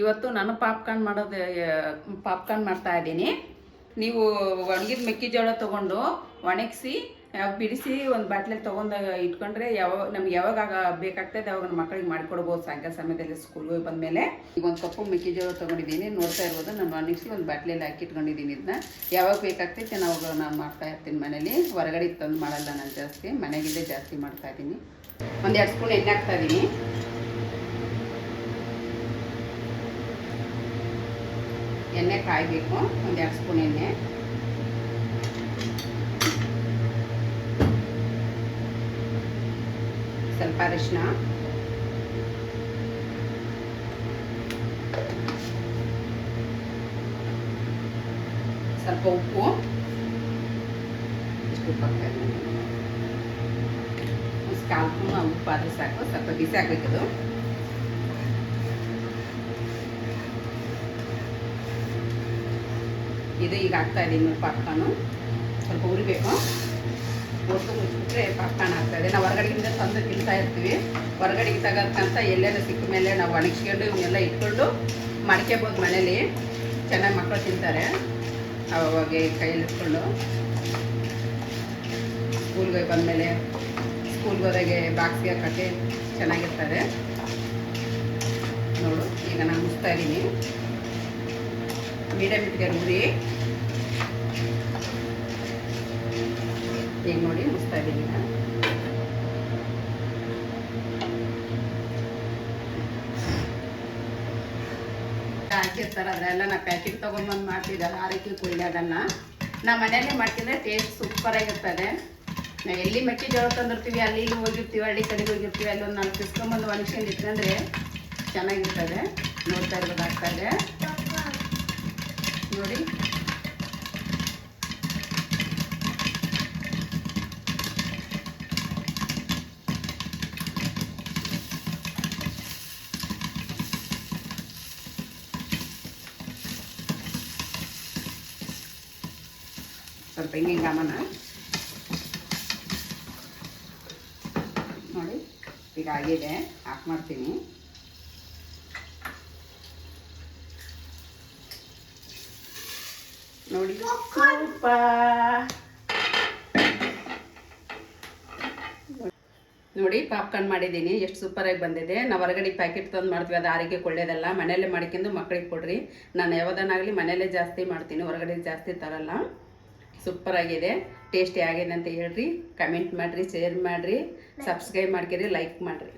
ಇವತ್ತು ನಾನು ಪಾಪ್ಕಾರ್ನ್ ಮಾಡೋದು ಪಾಪ್ಕಾರ್ನ್ ಮಾಡ್ತಾ ಇದ್ದೀನಿ. ನೀವು ಒಣಗಿದ ಮೆಕ್ಕೆಜೋಳ ತೊಗೊಂಡು ಒಣಗಿಸಿ ಬಿಡಿಸಿ ಒಂದು ಬಾಟ್ಲಲ್ಲಿ ತೊಗೊಂಡು ಇಟ್ಕೊಂಡ್ರೆ ಯಾವಾಗ ನಮ್ಗೆ ಯಾವಾಗ ಬೇಕಾಗ್ತದೆ ಅವಾಗ ಮಕ್ಕಳಿಗೆ ಮಾಡಿಕೊಡ್ಬೋದು. ಸಾಯಂಕಾಲ ಸಮಯದಲ್ಲಿ ಸ್ಕೂಲ್ಗೆ ಹೋಗಿ ಬಂದಮೇಲೆ ಈಗ ಒಂದು ಕಪ್ಪು ಮೆಕ್ಕೆಜೋಳ ತೊಗೊಂಡಿದ್ದೀನಿ. ನೋಡ್ತಾ ಇರ್ಬೋದು, ನಾನು ಒಣಗಿಸಿ ಒಂದು ಬಾಟ್ಲಲ್ಲಿ ಹಾಕಿ ಇಟ್ಕೊಂಡಿದ್ದೀನಿ ಇದನ್ನ ಯಾವಾಗ ಬೇಕಾಗ್ತೈತೆ ನಾವು ನಾನು ಮಾಡ್ತಾ ಇರ್ತೀನಿ ಮನೇಲಿ. ಹೊರಗಡೆ ತಂದು ಮಾಡಲ್ಲ ನಾನು ಜಾಸ್ತಿ ಮನೆಗಿದ್ದೇ ಜಾಸ್ತಿ ಮಾಡ್ತಾ ಇದ್ದೀನಿ. ಒಂದೆರಡು ಸ್ಪೂನ್ ಎಣ್ಣೆ ಹಾಕ್ತಾ ಇದ್ದೀನಿ. ಎಣ್ಣೆ ಕಾಯಬೇಕು ಒಂದು ಎರಡು ಸ್ಪೂನ್ ಎಣ್ಣೆ ಸ್ವಲ್ಪ ಅರಿಶಿನ ಸ್ವಲ್ಪ ಉಪ್ಪು ಇಷ್ಟು ಉಪ್ಪು ಹಾಕ್ತಾ ಇದ್ದೀನಿ ಒಂದು ಕಾಲು ಸ್ಪೂನ್ ಉಪ್ಪು ಆದರೆ ಸಾಕು ಸ್ವಲ್ಪ ಬಿಸಿ ಆಗಬೇಕದು ಇದು ಈಗ ಹಾಕ್ತಾ ಇದ್ದೀನಿ ಪಾಪ್ಕಾರ್ನು ಸ್ವಲ್ಪ ಉರಿಬೇಕು ಒಟ್ಟು ಮುಚ್ಚಿಬಿಟ್ರೆ ಪಾಪ್ಕಾರ್ನ್ ಆಗ್ತಾಯಿದೆ ನಾವು ಹೊರಗಡೆಗಿಂದ ತಂದು ತಿಂತಾ ಇರ್ತೀವಿ. ಹೊರಗಡೆಗೆ ತಗೋಕ್ಕಂತ ಎಲ್ಲೆಲ್ಲ ಸಿಕ್ಕ ಮೇಲೆ ನಾವು ಒಣಗಿಸ್ಕೊಂಡು ಇವನ್ನೆಲ್ಲ ಇಟ್ಕೊಂಡು ಮಡ್ಕೋಬೋದು ಮನೇಲಿ ಚೆನ್ನಾಗಿ ಮಕ್ಕಳು ತಿಂತಾರೆ. ಅವಾಗ ಕೈಯಲ್ಲಿ ಇಟ್ಕೊಂಡು ಸ್ಕೂಲ್ಗೆ ಬಂದಮೇಲೆ ಸ್ಕೂಲ್ಗೆ ಹೋದಾಗೆ ಬಾಕ್ಸ್ಗೆ ಕಟ್ಟಿ ಚೆನ್ನಾಗಿರ್ತದೆ. ನೋಡು, ಈಗ ನಾನು ಮುಚ್ತಾ ಇದ್ದೀನಿ. ಮೀಡಿಯಮ್ ಇಟ್ಗೆ ಉರಿ ಈಗ ನೋಡಿ ಮುಗಿಸ್ತಾ ಇದ್ದೀನಿ. ನಾನು ಹಾಕಿರ್ತಾರೆ, ಅದ್ರೆಲ್ಲ ನಾ ಪ್ಯಾಕೆಟ್ ತೊಗೊಂಬಂದು ಮಾಡ್ತಿದ್ದಲ್ಲ ರೀತಿ ಕುಯ್ಲಿ ಅದನ್ನು. ನಾ ಮನೆಯಲ್ಲೇ ಮಾಡ್ತಿದ್ರೆ ಟೇಸ್ಟ್ ಸೂಪರಾಗಿರ್ತದೆ ನಾವು ಎಲ್ಲಿ ಮೆಕ್ಕೆಜೋಳ ತಂದಿರ್ತೀವಿ, ಅಲ್ಲಿ ಇಲ್ಲಿ ಹೋಗಿರ್ತೀವಿ, ಹಳ್ಳಿ ಕಡೆಗೆ ಹೋಗಿರ್ತೀವಿ, ಅಲ್ಲಿ ಒಂದು ನಾಲ್ಕು ಕಿಸ್ಕೊಂಬಂದು ಒಣಗಿಸ್ಕೊಂಡು ಇಟ್ಕೊಂಡ್ರೆ ಚೆನ್ನಾಗಿರ್ತದೆ. ನೋಡ್ತಾ ಇರ್ಬೋದು ಆಗ್ತಾ ಇದೆ. ನೋಡಿ. ಸ್ವಲ್ಪ ಹಿಂಗೆ ಗಮನ ನೋಡಿ, ಈಗ ಆಗಿದೆ. ಹಾಕಿ ಮಾಡ್ತೀನಿ. ನೋಡಿ. ಸ್ವಲ್ಪ ನೋಡಿ ಪಾಪ್ಕಾರ್ನ್ ಮಾಡಿದ್ದೀನಿ. ಎಷ್ಟು ಸೂಪರಾಗಿ ಬಂದಿದೆ. ನಾವು ಹೊರಗಡೆ ಪ್ಯಾಕೆಟ್ ತಂದು ಮಾಡ್ತೀವಿ. ಅದು ಆರೋಗ್ಯಕ್ಕೆ ಒಳ್ಳೇದಲ್ಲ. ಮನೆಯಲ್ಲೇ ಮಾಡ್ಕೊಂಡು ಮಕ್ಕಳಿಗೆ ಕೊಡ್ರಿ. ನಾನು ಯಾವುದನ್ನಾಗಲಿ ಮನೆಯಲ್ಲೇ ಜಾಸ್ತಿ ಮಾಡ್ತೀನಿ. ಹೊರಗಡೆ ಜಾಸ್ತಿ ತರಲ್ಲ. ಸೂಪರಾಗಿದೆ ಟೇಸ್ಟಿ ಆಗಿದೆ ಅಂತ ಹೇಳ್ರಿ. ಕಮೆಂಟ್ ಮಾಡಿರಿ ಶೇರ್ ಮಾಡಿರಿ. ಸಬ್ಸ್ಕ್ರೈಬ್ ಮಾಡ್ಕೊರಿ ಲೈಕ್ ಮಾಡಿರಿ.